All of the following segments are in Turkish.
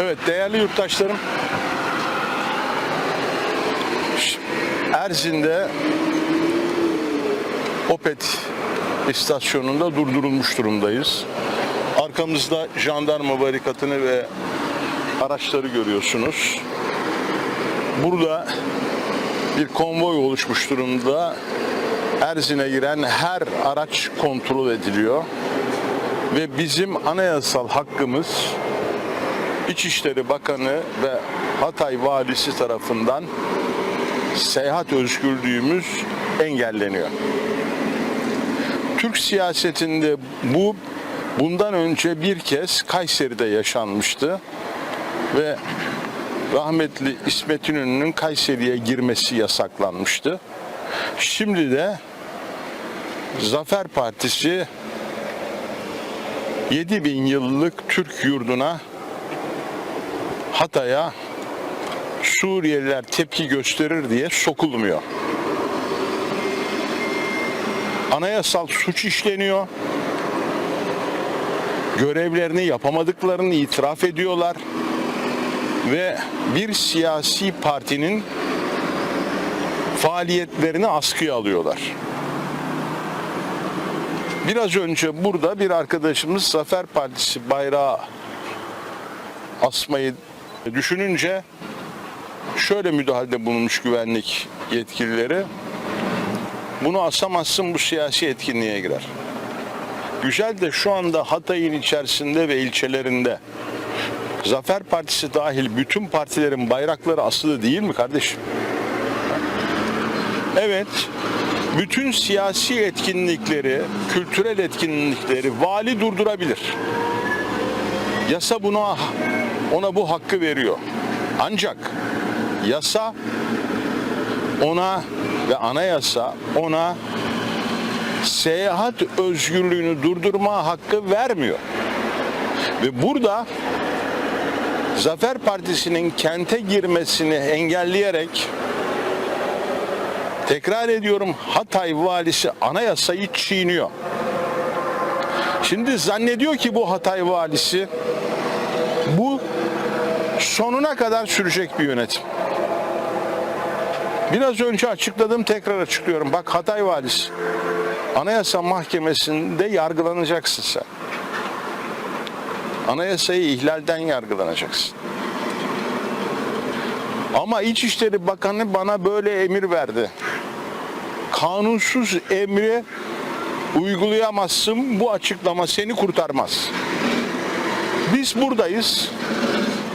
Evet değerli yurttaşlarım. Erzin'de Opet istasyonunda durdurulmuş durumdayız. Arkamızda jandarma barikatını ve araçları görüyorsunuz. Burada bir konvoy oluşmuş durumda. Erzin'e giren her araç kontrol ediliyor. Ve bizim anayasal hakkımız İçişleri Bakanı ve Hatay Valisi tarafından seyahat özgürlüğümüz engelleniyor. Türk siyasetinde bu bundan önce bir kez Kayseri'de yaşanmıştı ve rahmetli İsmet İnönü'nün Kayseri'ye girmesi yasaklanmıştı. Şimdi de Zafer Partisi 7000 yıllık Türk yurduna Hatay'a Suriyeliler tepki gösterir diye sokulmuyor. Anayasal suç işleniyor. Görevlerini yapamadıklarını itiraf ediyorlar ve bir siyasi partinin faaliyetlerini askıya alıyorlar. Biraz önce burada bir arkadaşımız Zafer Partisi bayrağı asmayı düşününce şöyle müdahalede bulunmuş güvenlik yetkilileri. Bunu asamazsın bu siyasi etkinliğe girer. Güzel de şu anda Hatay'ın içerisinde ve ilçelerinde Zafer Partisi dahil bütün partilerin bayrakları asılı değil mi kardeşim? Evet, bütün siyasi etkinlikleri, kültürel etkinlikleri vali durdurabilir. Yasa buna ona bu hakkı veriyor. Ancak yasa ona ve anayasa ona seyahat özgürlüğünü durdurma hakkı vermiyor. Ve burada Zafer Partisi'nin kente girmesini engelleyerek tekrar ediyorum Hatay valisi anayasayı çiğniyor. Şimdi zannediyor ki bu Hatay valisi bu sonuna kadar sürecek bir yönetim. Biraz önce açıkladım tekrar açıklıyorum. Bak Hatay valisi Anayasa Mahkemesi'nde yargılanacaksın sen. Anayasayı ihlalden yargılanacaksın. Ama İçişleri Bakanı bana böyle emir verdi. Kanunsuz emri uygulayamazsın. Bu açıklama seni kurtarmaz. Biz buradayız.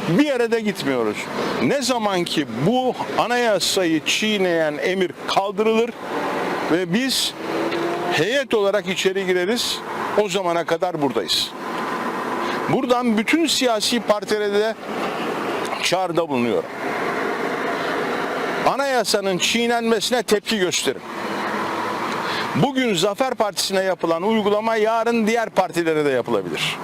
Bir yere de gitmiyoruz. Ne zaman ki bu anayasayı çiğneyen emir kaldırılır ve biz heyet olarak içeri gireriz. O zamana kadar buradayız. Buradan bütün siyasi partilere de çağrıda bulunuyorum. Anayasanın çiğnenmesine tepki gösterin. Bugün Zafer Partisi'ne yapılan uygulama yarın diğer partilere de yapılabilir.